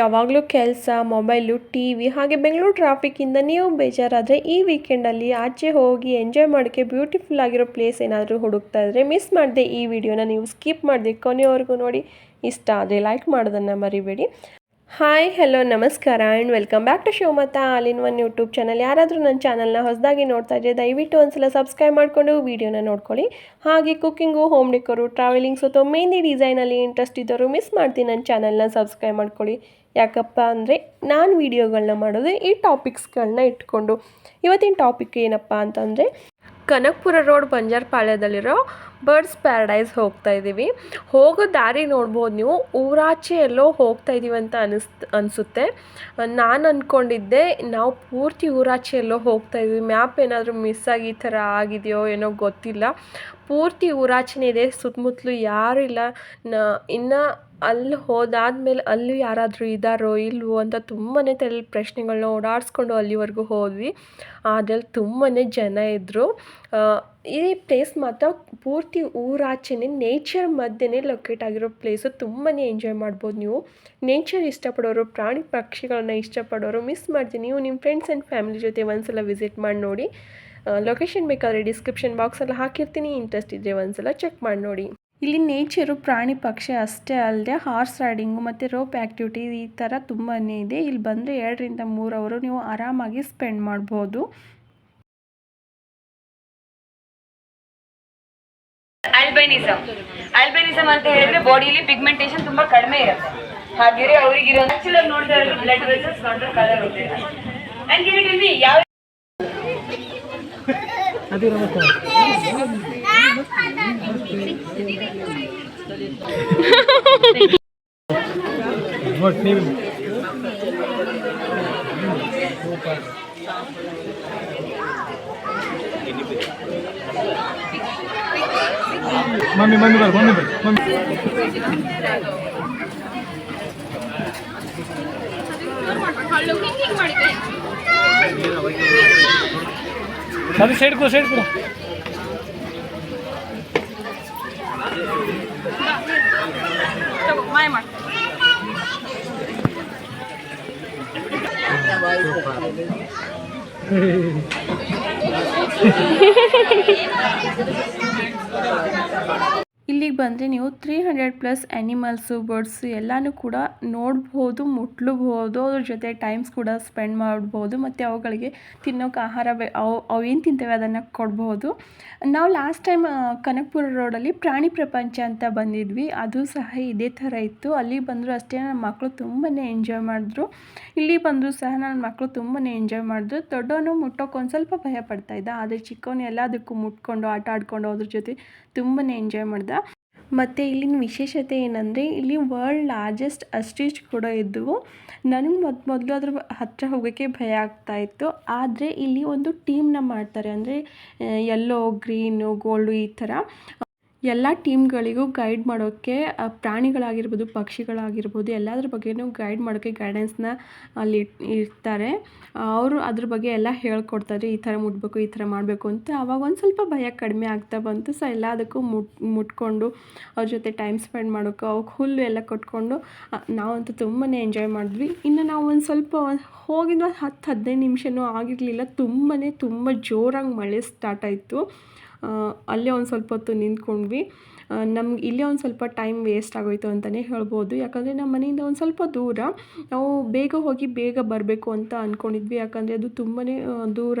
ಯಾವಾಗಲೂ ಕೆಲಸ, mobile T V ಹಾಗೆ ಬೆಂಗಳೂರು ಟ್ರಾಫಿಕ್ಕಿಂದ ನೀವು ಬೇಜಾರಾದರೆ ಈ ವೀಕೆಂಡಲ್ಲಿ ಆಚೆ ಹೋಗಿ ಎಂಜಾಯ್ ಮಾಡೋಕ್ಕೆ ಬ್ಯೂಟಿಫುಲ್ ಆಗಿರೋ ಪ್ಲೇಸ್ ಏನಾದರೂ ಹುಡುಕ್ತಾ ಇದ್ದರೆ ಮಿಸ್ ಮಾಡಿದೆ ಈ ವಿಡಿಯೋನ ನೀವು ಸ್ಕಿಪ್ ಮಾಡಿದೆ ಕೊನೆಯವರೆಗೂ ನೋಡಿ. ಇಷ್ಟ ಆದರೆ ಲೈಕ್ ಮಾಡೋದನ್ನು ಮರಿಬೇಡಿ. ಹಾಯ್ ಹಲೋ ನಮಸ್ಕಾರ and welcome back to Shivamatha all in one YouTube channel ಯಾರಾದರೂ ನನ್ನ ಚಾನಲ್ನ ಹೊಸದಾಗಿ ನೋಡ್ತಾ ಇದ್ದರೆ ದಯವಿಟ್ಟು ಒಂದ್ಸಲ ಸಬ್ಸ್ಕ್ರೈಬ್ ಮಾಡಿಕೊಂಡು ವೀಡಿಯೋನ ನೋಡ್ಕೊಳ್ಳಿ. ಹಾಗೆ ಕುಕ್ಕಿಂಗು ಹೋಮ್ ಡೆಕೋರು ಟ್ರಾವೆಲಿಂಗ್ಸ್ ಅಥವಾ ಮೆಹಂದಿ ಡಿಸೈನಲ್ಲಿ ಇಂಟ್ರೆಸ್ಟ್ ಇದ್ದವರು ಮಿಸ್ ಮಾಡ್ತೀನಿ ನನ್ನ ಚಾನಲ್ನ ಸಬ್ಸ್ಕ್ರೈಬ್ ಮಾಡ್ಕೊಳ್ಳಿ. ಯಾಕಪ್ಪ ಅಂದರೆ ನಾನು ವೀಡಿಯೋಗಳನ್ನ ಮಾಡೋದು ಈ ಟಾಪಿಕ್ಸ್ಗಳನ್ನ ಇಟ್ಕೊಂಡು. ಇವತ್ತಿನ ಟಾಪಿಕ್ ಏನಪ್ಪ ಅಂತಂದರೆ ಕನಕಪುರ ರೋಡ್ ಬಂಜಾರಪಾಳ್ಯದಲ್ಲಿರೋ ಬರ್ಡ್ಸ್ ಪ್ಯಾರಡೈಸ್ ಹೋಗ್ತಾ ಇದ್ದೀವಿ ಹೋಗೋ ದಾರಿ ನೋಡ್ಬೋದು ನೀವು. ಊರಾಚೆ ಎಲ್ಲೋ ಹೋಗ್ತಾ ಇದ್ದೀವಿ ಅಂತ ಅನಿಸ್ ಅನಿಸುತ್ತೆ. ನಾನು ಅಂದ್ಕೊಂಡಿದ್ದೆ ನಾವು ಪೂರ್ತಿ ಊರಾಚೆ ಎಲ್ಲೋ ಹೋಗ್ತಾ ಇದ್ದೀವಿ ಮ್ಯಾಪ್ ಏನಾದರೂ ಮಿಸ್ ಆಗಿ ಈ ಥರ ಆಗಿದೆಯೋ ಏನೋ ಗೊತ್ತಿಲ್ಲ. ಪೂರ್ತಿ ಊರಾಚೆನೇ ಇದೆ, ಸುತ್ತಮುತ್ತಲು ಯಾರೂ ಇಲ್ಲ. ನ, ಇನ್ನು ಅಲ್ಲಿ ಹೋದಾದ್ಮೇಲೆ ಅಲ್ಲಿ ಯಾರಾದರೂ ಇದ್ದಾರೋ ಇಲ್ವೋ ಅಂತ ತುಂಬಾ ತಲೆ ಪ್ರಶ್ನೆಗಳನ್ನ ಓಡಾಡಿಸ್ಕೊಂಡು ಅಲ್ಲಿವರೆಗೂ ಹೋದ್ವಿ. ಅದ್ರಲ್ಲಿ ತುಂಬಾ ಜನ ಇದ್ದರು ಈ ಪ್ಲೇಸ್ ಮಾತ್ರ ಪೂರ್ತಿ ಊರಾಚೆನೆ ನೇಚರ್ ಮಧ್ಯೆನೇ ಲೊಕೇಟ್ ಆಗಿರೋ ಪ್ಲೇಸು ತುಂಬಾ ಎಂಜಾಯ್ ಮಾಡ್ಬೋದು ನೀವು. ನೇಚರ್ ಇಷ್ಟಪಡೋರು, ಪ್ರಾಣಿ ಪಕ್ಷಿಗಳನ್ನ ಇಷ್ಟಪಡೋರು ಮಿಸ್ ಮಾಡ್ತೀನಿ. ನೀವು ನಿಮ್ಮ ಫ್ರೆಂಡ್ಸ್ ಆ್ಯಂಡ್ ಫ್ಯಾಮಿಲಿ ಜೊತೆ ಒಂದ್ಸಲ ವಿಸಿಟ್ ಮಾಡಿ ನೋಡಿ. ಲೊಕೇಶನ್ ಬೇಕಾದರೆ ಡಿಸ್ಕ್ರಿಪ್ಷನ್ ಬಾಕ್ಸಲ್ಲಿ ಹಾಕಿರ್ತೀನಿ. ಇಂಟ್ರೆಸ್ಟ್ ಇದ್ದರೆ ಒಂದ್ಸಲ ಚೆಕ್ ಮಾಡಿ ನೋಡಿ. ಇಲ್ಲಿ ನೇಚರು ಪ್ರಾಣಿ ಪಕ್ಷಿ ಅಷ್ಟೇ ಅಲ್ಲದೆ ಹಾರ್ಸ್ ರೈಡಿಂಗು ಮತ್ತು ರೋಪ್ ಆ್ಯಕ್ಟಿವಿಟಿ ಈ ಥರ ತುಂಬಾ ಇದೆ. ಇಲ್ಲಿ ಬಂದರೆ ಎರಡರಿಂದ ಮೂರು ಅವರು ನೀವು ಆರಾಮಾಗಿ ಸ್ಪೆಂಡ್ ಮಾಡ್ಬೋದು. ಆಲ್ಬೈನಿಸಮ್ ಆಲ್ಬೈನಿಸಮ್ ಅಂತ ಹೇಳಿದ್ರೆ ಬಾಡಿಲಿ ಪಿಗ್ಮೆಂಟೇಶನ್ ತುಂಬಾ ಕಡಿಮೆ ಇರುತ್ತೆ. ಹಾಗೆ ಅವರಿಗೆ ಬ್ಲಡ್ ವೆಸಲ್ಸ್ ನೋಡಿದ್ರೆ ಕಲರ್ ಯಾವ Cadê o Ramacão? Mami, mami, mami, mami, mami. Hello, King King, what is it? ಅದು ಸೈಡ್ ಕೊಡು ಸೈಡ್ ಕೊಡು ಇಲ್ಲಿಗೆ ಬಂದರೆ ನೀವು three hundred plus animals birds ಎಲ್ಲನೂ ಕೂಡ ನೋಡ್ಬೋದು ಮುಟ್ಲಬಹುದು ಅದ್ರ ಜೊತೆ ಟೈಮ್ಸ್ ಕೂಡ ಸ್ಪೆಂಡ್ ಮಾಡ್ಬೋದು, ಮತ್ತು ಅವುಗಳಿಗೆ ತಿನ್ನೋಕೆ ಆಹಾರ ಬೆ ಅವು ಅವು ಏನು ತಿಂತೇವೆ ಅದನ್ನು ಕೊಡ್ಬೋದು. ನಾವು ಲಾಸ್ಟ್ ಟೈಮ್ ಕನಕಪುರ ರೋಡಲ್ಲಿ ಪ್ರಾಣಿ ಪ್ರಪಂಚ ಅಂತ ಬಂದಿದ್ವಿ. ಅದು ಸಹ ಇದೇ ಥರ ಇತ್ತು. ಅಲ್ಲಿ ಬಂದರೂ ಅಷ್ಟೇ ನನ್ನ ಮಕ್ಕಳು ತುಂಬಾ ಎಂಜಾಯ್ ಮಾಡಿದ್ರು. ಇಲ್ಲಿ ಬಂದರೂ ಸಹ ನನ್ನ ಮಕ್ಕಳು ತುಂಬಾ ಎಂಜಾಯ್ ಮಾಡಿದ್ರು. ದೊಡ್ಡವನು ಮುಟ್ಟೋಕೆ ಒಂದು ಸ್ವಲ್ಪ ಭಯ ಪಡ್ತಾ ಇದ್ದ. ಆದರೆ ಚಿಕ್ಕವನು ಎಲ್ಲದಕ್ಕೂ ಮುಟ್ಕೊಂಡು, ಆಟ ಆಡ್ಕೊಂಡು, ಅದ್ರ ಜೊತೆ ತುಂಬಾ ಎಂಜಾಯ್ ಮಾಡ್ದ. ಮತ್ತು ಇಲ್ಲಿನ ವಿಶೇಷತೆ ಏನಂದರೆ, ಇಲ್ಲಿ ವರ್ಲ್ಡ್ ಲಾರ್ಜೆಸ್ಟ್ ಅಸ್ಟಿಚ್ ಕೂಡ ಇದ್ದವು ನನಗೆ ಮೊದ್, ಮೊದಲು ಅದ್ರ ಹತ್ತಿರ ಹೋಗೋಕ್ಕೆ ಭಯ ಆಗ್ತಾ ಇತ್ತು. ಆದರೆ ಇಲ್ಲಿ ಒಂದು ಟೀಮ್ನ ಮಾಡ್ತಾರೆ. ಅಂದರೆ ಯೆಲ್ಲೋ ಗ್ರೀನು ಗೋಲ್ಡು ಈ ಥರ ಎಲ್ಲ ಟೀಮ್ಗಳಿಗೂ ಗೈಡ್ ಮಾಡೋಕ್ಕೆ ಪ್ರಾಣಿಗಳಾಗಿರ್ಬೋದು, ಪಕ್ಷಿಗಳಾಗಿರ್ಬೋದು, ಎಲ್ಲದ್ರ ಬಗ್ಗೆನೂ ಗೈಡ್ ಮಾಡೋಕ್ಕೆ ಗೈಡೆನ್ಸ್ನ ಅಲ್ಲಿ ಇರ್ತಾರೆ ಅವರು ಅದ್ರ ಬಗ್ಗೆ ಎಲ್ಲ ಹೇಳ್ಕೊಡ್ತಾರೆ, ಈ ಥರ ಮುಟ್ಬೇಕು, ಈ ಥರ ಮಾಡಬೇಕು ಅಂತ. ಆವಾಗ ಒಂದು ಸ್ವಲ್ಪ ಭಯ ಕಡಿಮೆ ಆಗ್ತಾ ಬಂತು. ಸೊ ಎಲ್ಲದಕ್ಕೂ ಮುಟ್, ಮುಟ್ಕೊಂಡು ಅವ್ರ ಜೊತೆ ಟೈಮ್ ಸ್ಪೆಂಡ್ ಮಾಡೋಕೆ ಅವಕ್ಕೆ ಹುಲ್ಲು ಎಲ್ಲ ಕೊಟ್ಕೊಂಡು ನಾವಂತೂ ತುಂಬಾ ಎಂಜಾಯ್ ಮಾಡಿದ್ವಿ. ಇನ್ನು ನಾವು ಒಂದು ಸ್ವಲ್ಪ ಹೋಗಿದ್ದು ಹತ್ತು ಹದಿನೈದು ನಿಮಿಷನೂ ಆಗಿರಲಿಲ್ಲ. ತುಂಬಾ ತುಂಬ ಜೋರಾಗಿ ಮಳೆ ಸ್ಟಾರ್ಟ್ ಆಯಿತು. ಅಲ್ಲೇ ಒಂದು ಸ್ವಲ್ಪ ಹೊತ್ತು ನಿಂತ್ಕೊಂಡ್ವಿ. ನಮ್ಗೆ ಇಲ್ಲೇ ಒಂದು ಸ್ವಲ್ಪ ಟೈಮ್ ವೇಸ್ಟ್ ಆಗೋಯ್ತು ಅಂತಲೇ ಹೇಳ್ಬೋದು. ಯಾಕಂದರೆ ನಮ್ಮ ಮನೆಯಿಂದ ಒಂದು ಸ್ವಲ್ಪ ದೂರ, ನಾವು ಬೇಗ ಹೋಗಿ ಬೇಗ ಬರಬೇಕು ಅಂತ ಅಂದ್ಕೊಂಡಿದ್ವಿ ಯಾಕಂದರೆ ಅದು ತುಂಬಾ ದೂರ,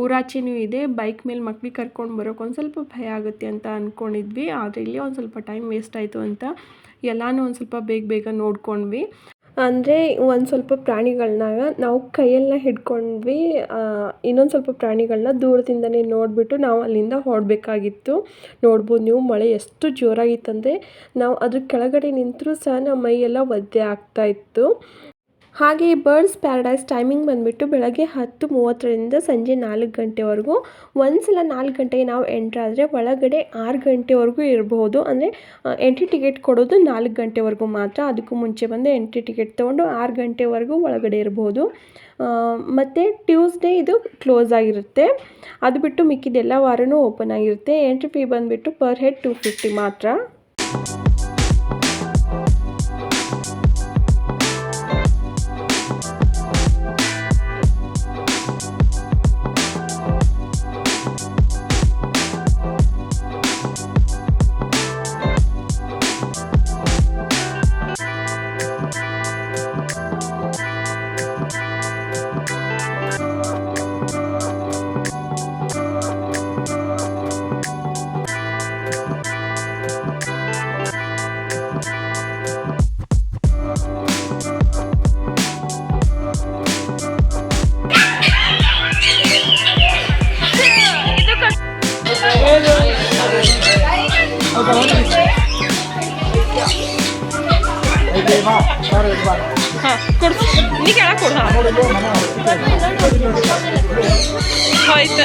ಊರಾಚೆನೂ ಇದೆ. ಬೈಕ್ ಮೇಲೆ ಮಕ್ಳಿಗೆ ಕರ್ಕೊಂಡು ಬರೋಕೆ ಒಂದು ಸ್ವಲ್ಪ ಭಯ ಆಗುತ್ತೆ ಅಂತ ಅಂದ್ಕೊಂಡಿದ್ವಿ ಆದರೆ ಇಲ್ಲೇ ಒಂದು ಸ್ವಲ್ಪ ಟೈಮ್ ವೇಸ್ಟ್ ಆಯಿತು ಅಂತ ಎಲ್ಲನೂ ಒಂದು ಸ್ವಲ್ಪ ಬೇಗ ಬೇಗ ನೋಡ್ಕೊಂಡ್ವಿ. ಅಂದರೆ ಒಂದು ಸ್ವಲ್ಪ ಪ್ರಾಣಿಗಳನ್ನ ನಾವು ಕೈಯೆಲ್ಲ ಹಿಡ್ಕೊಂಡ್ವಿ ಇನ್ನೊಂದು ಸ್ವಲ್ಪ ಪ್ರಾಣಿಗಳನ್ನ ದೂರದಿಂದನೇ ನೋಡಿಬಿಟ್ಟು ನಾವು ಅಲ್ಲಿಂದ ಹೊಡಬೇಕಾಗಿತ್ತು ನೋಡ್ಬೋದು ನೀವು ಮಳೆ ಎಷ್ಟು ಜೋರಾಗಿತ್ತಂದರೆ ನಾವು ಅದ್ರ ಕೆಳಗಡೆ ನಿಂತರೂ ಸಹ ನಮ್ಮ ಮೈಯೆಲ್ಲ ಒದ್ದೆ ಆಗ್ತಾ ಇತ್ತು. ಹಾಗೆ ಬರ್ಡ್ಸ್ ಪ್ಯಾರಡೈಸ್ ಟೈಮಿಂಗ್ ಬಂದುಬಿಟ್ಟು ಬೆಳಗ್ಗೆ ಹತ್ತು ಮೂವತ್ತರಿಂದ ಸಂಜೆ ನಾಲ್ಕು ಗಂಟೆವರೆಗೂ. ಒಂದು ಸಲ ನಾಲ್ಕು ಗಂಟೆಗೆ ನಾವು ಎಂಟ್ರಾದರೆ ಒಳಗಡೆ ಆರು ಗಂಟೆವರೆಗೂ ಇರಬಹುದು ಅಂದರೆ ಎಂಟ್ರಿ ಟಿಕೆಟ್ ಕೊಡೋದು ನಾಲ್ಕು ಗಂಟೆವರೆಗೂ ಮಾತ್ರ. ಅದಕ್ಕೂ ಮುಂಚೆ ಬಂದು ಎಂಟ್ರಿ ಟಿಕೆಟ್ ತೊಗೊಂಡು ಆರು ಗಂಟೆವರೆಗೂ ಒಳಗಡೆ ಇರ್ಬೋದು. ಮತ್ತು ಟ್ಯೂಸ್ಡೇ ಇದು ಕ್ಲೋಸ್ ಆಗಿರುತ್ತೆ. ಅದು ಬಿಟ್ಟು ಮಿಕ್ಕಿದೆಲ್ಲ ವಾರನೂ ಓಪನ್ ಆಗಿರುತ್ತೆ. ಎಂಟ್ರಿ ಫೀ ಬಂದುಬಿಟ್ಟು ಪರ್ ಹೆಡ್ ಟು ಫಿಫ್ಟಿ ಮಾತ್ರ. ಹಾಂ ಕೊಡು ನೀ ಕೆಳಗೆ ಕೊಡು ಹಾಂ ಆಯ್ತು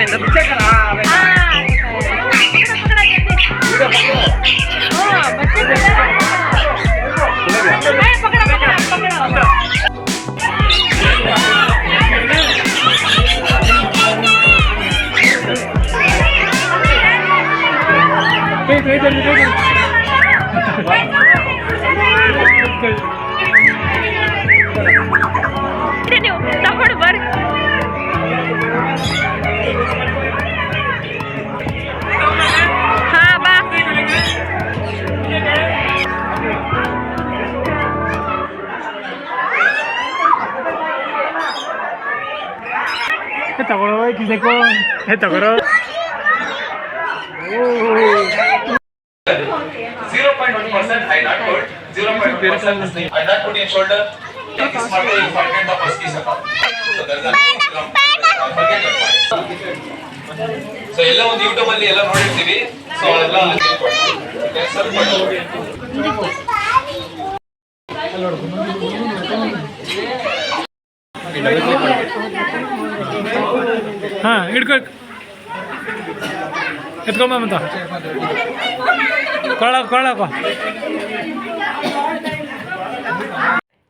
venda do Cegrava. Ah, Wait, né? vem, wait, vem. ಏ ತಗೊಳ್ಳೋ ಕಿಸೆಕೋ ಏ ತಗೊಳ್ಳೋ Zero point one percent I not put, zero point one percent I not put in shoulder. This matter you forget the first piece of So there is a forget that part. So ಎಲ್ಲ ಒಂದು YouTube ಅಲ್ಲಿ ಎಲ್ಲ ನೋಡಿರ್ತೀವಿ so ಎಲ್ಲ ತಿಳ್ಕೊಳ್ಳಿ. ಸ್ವಲ್ಪ ಹಾಂ ಎತ್ಕೊಂಬಂತ ಕೊಳ್ಳಕೋ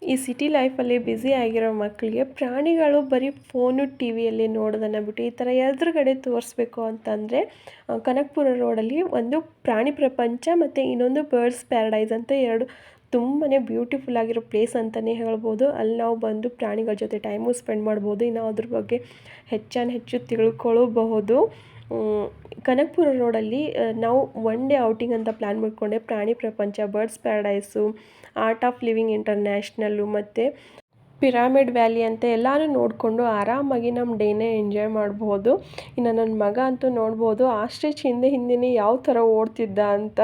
ಈ ಸಿಟಿ ಲೈಫಲ್ಲಿ ಬ್ಯುಸಿ ಆಗಿರೋ ಮಕ್ಕಳಿಗೆ ಪ್ರಾಣಿಗಳು ಬರೀ ಫೋನು, ಟಿ ವಿಯಲ್ಲಿ ನೋಡೋದನ್ನು ಬಿಟ್ಟು ಈ ಥರ ಎದುರುಗಡೆ ತೋರಿಸ್ಬೇಕು ಅಂತಂದರೆ ಕನಕಪುರ ರೋಡಲ್ಲಿ ಒಂದು ಪ್ರಾಣಿ ಪ್ರಪಂಚ ಮತ್ತು ಇನ್ನೊಂದು ಬರ್ಡ್ಸ್ ಪ್ಯಾರಡೈಸ್ ಅಂತ ಎರಡು ತುಂಬಾ ಬ್ಯೂಟಿಫುಲ್ ಆಗಿರೋ ಪ್ಲೇಸ್ ಅಂತಲೇ ಹೇಳ್ಬೋದು. ಅಲ್ಲಿ ನಾವು ಬಂದು ಪ್ರಾಣಿಗಳ ಜೊತೆ ಟೈಮು ಸ್ಪೆಂಡ್ ಮಾಡ್ಬೋದು. ಇನ್ನು ಅದ್ರ ಬಗ್ಗೆ ಹೆಚ್ಚಾನು ಹೆಚ್ಚು ತಿಳ್ಕೊಳ್ಳಬಹುದು ಕನಕಪುರ ರೋಡಲ್ಲಿ ನಾವು ಒನ್ ಡೇ ಔಟಿಂಗ್ ಅಂತ ಪ್ಲ್ಯಾನ್ ಮಾಡಿಕೊಂಡೆ. ಪ್ರಾಣಿ ಪ್ರಪಂಚ Birds Paradise Art of Living International ಮತ್ತು ಪಿರಾಮಿಡ್ ವ್ಯಾಲಿ ಅಂತ ಎಲ್ಲನೂ ನೋಡಿಕೊಂಡು ಆರಾಮಾಗಿ ನಮ್ಮ ಡೇನೇ ಎಂಜಾಯ್ ಮಾಡ್ಬೋದು. ಇನ್ನು ನನ್ನ ಮಗ ಅಂತೂ ನೋಡ್ಬೋದು ಆಸ್ಟ್ರಿಚ್ ಹಿಂದೆ ಹಿಂದೆನೇ ಯಾವ ಥರ ಓಡ್ತಿದ್ದ ಅಂತ.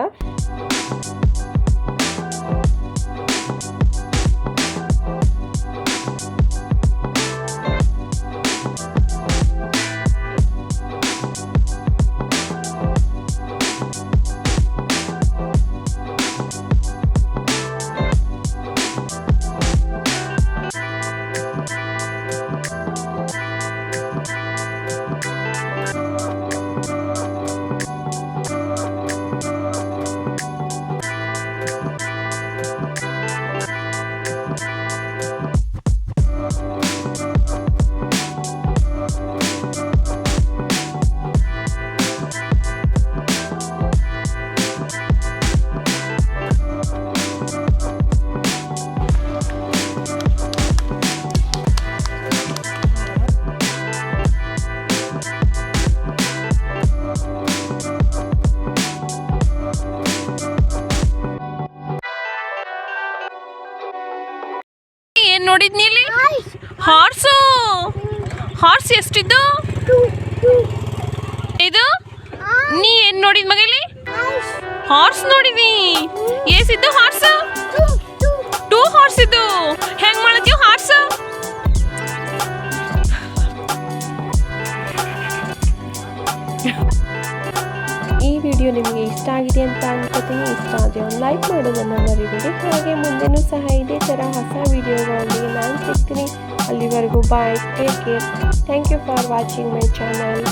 ನೋಡಿದ್ನಿ ಇಲ್ಲಿ ಹಾರ್ಸು. ಹಾರ್ಸ್ ಎಷ್ಟಿದ್ದು? ಇದು? ನೀ ಏನ್ ನೋಡಿದ್ ಮಗಲಿ? ಹಾರ್ಸ್ ನೋಡಿವಿ ಏಸಿದ್ದು ಹಾರ್ಸ್? ಟೂ ಹಾರ್ಸ್ ಇದ್ದು ಹೆಂಗ್ ಮಾಡತ್ತೀವ್ ಇಷ್ಟ ಆಗಿದೆ ಅಂತ ಅನ್ಕೋತೀನಿ ಇಷ್ಟ ಆದರೆ ಒಂದು ಲೈಕ್ ಮಾಡೋದನ್ನು ಮರಿಬೇಡಿ. ಹಾಗೆ ಮುಂದೆನೂ ಸಹ ಇದೇ ಥರ ಹೊಸ ವಿಡಿಯೋಗಳೊಂದಿಗೆ ನಾನು ಸಿಗ್ತೀನಿ. ಅಲ್ಲಿವರೆಗೂ bye take care thank you for watching my channel